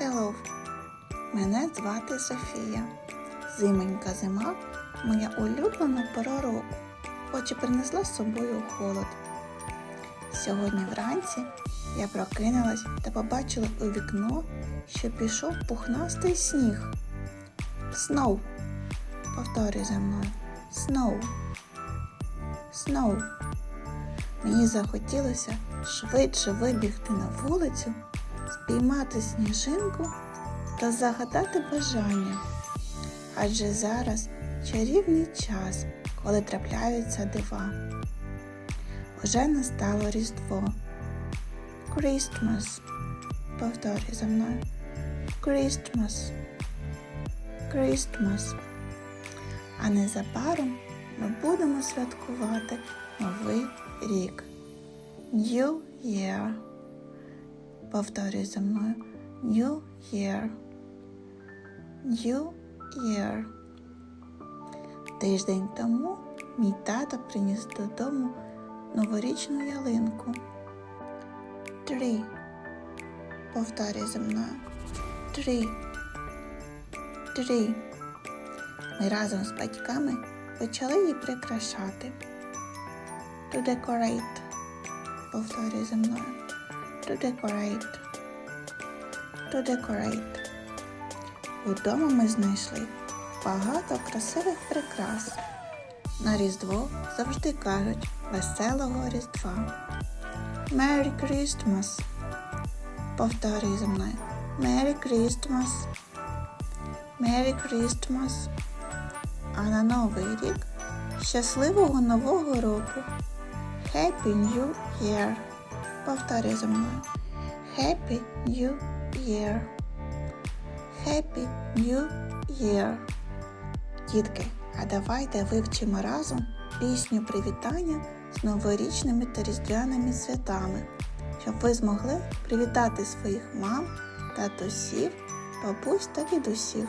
Hello, мене звати Софія. Зименька зима моя улюблена пора року, хоч і принесла з собою холод. Сьогодні вранці я прокинулась та побачила у вікно, що пішов пухнастий сніг. Snow. Повторюй за мною. Snow. Snow. Мені захотілося швидше вибігти на вулицю, спіймати сніжинку та загадати бажання. Адже зараз чарівний час, коли трапляються дива. Уже настало Різдво. Christmas. Повторюй за мною. Christmas. Christmas. А незабаром ми будемо святкувати Новий рік. New Year. Повторюй за мною. New Year. New Year. Тиждень тому мій тато приніс додому новорічну ялинку. Три. Повторюй за мною. Три. Три. Ми разом з батьками почали її прикрашати. To decorate. Повторюй за мною. To decorate. To decorate. Удома ми знайшли багато красивих прикрас. На Різдво завжди кажуть веселого Різдва. Merry Christmas. Повторюй за мною. Merry Christmas. Merry Christmas. А на Новий рік щасливого Нового року. Happy New Year. Повторюй за мною. Happy New Year. Happy New Year. Дітки, а давайте вивчимо разом пісню привітання з новорічними та різдвяними святами, щоб ви змогли привітати своїх мам, татусів, бабусь та дідусів.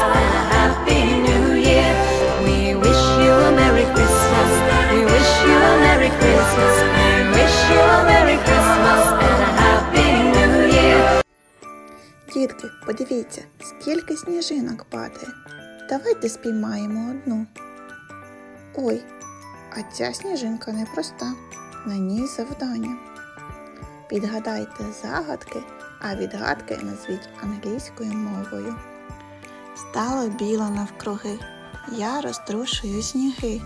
Дітки, подивіться, скільки сніжинок падає. Давайте спіймаємо одну. Ой, а ця сніжинка непроста. На ній завдання. Підгадайте загадки, а відгадки назвіть англійською мовою. Стало біло навкруги, я розтрушую сніги,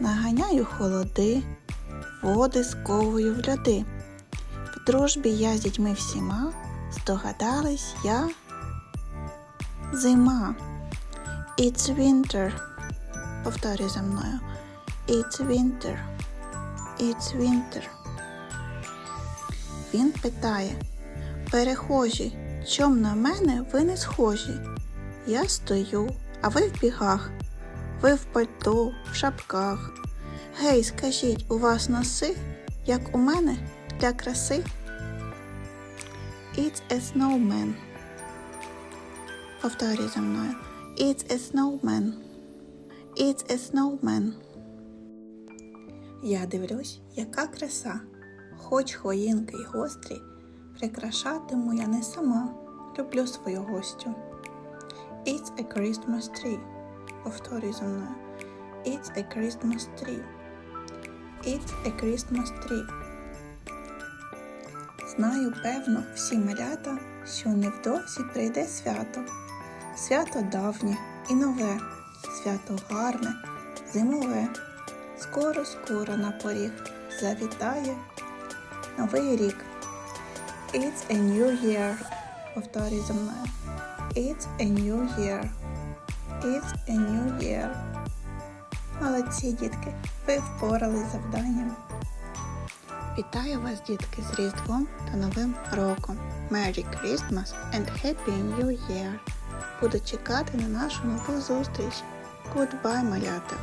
наганяю холоди, води сковую в льоди. В дружбі я з дітьми всіма, здогадались я зима. It's winter. Повторюй за мною. It's winter. It's winter. Він питає, перехожі, чом на мене ви не схожі? Я стою, а ви в бігах, ви в пальто, в шапках. Гей, скажіть, у вас носи, як у мене для краси? It's a snowman. Повторюй за мною. It's a snowman. It's a snowman. Я дивлюсь, яка краса. Хоч хоїнки й гострі, прикрашатиму я не сама. Люблю свою гостю. It's a Christmas tree. Повторюй за мною. It's a Christmas tree. It's a Christmas tree. Знаю, певно, всі малята, що невдовзі прийде свято. Свято давнє і нове, свято гарне, зимове. Скоро, скоро на поріг завітає новий рік. It's a new year. Повторюй за мною. It's a new year. It's a new year. Молодці, дітки, ви впорали завданням. Вітаю вас, дітки, з Різдвом та Новим роком. Merry Christmas and Happy New Year! Буду чекати на нашу нову зустріч. Goodbye, малята.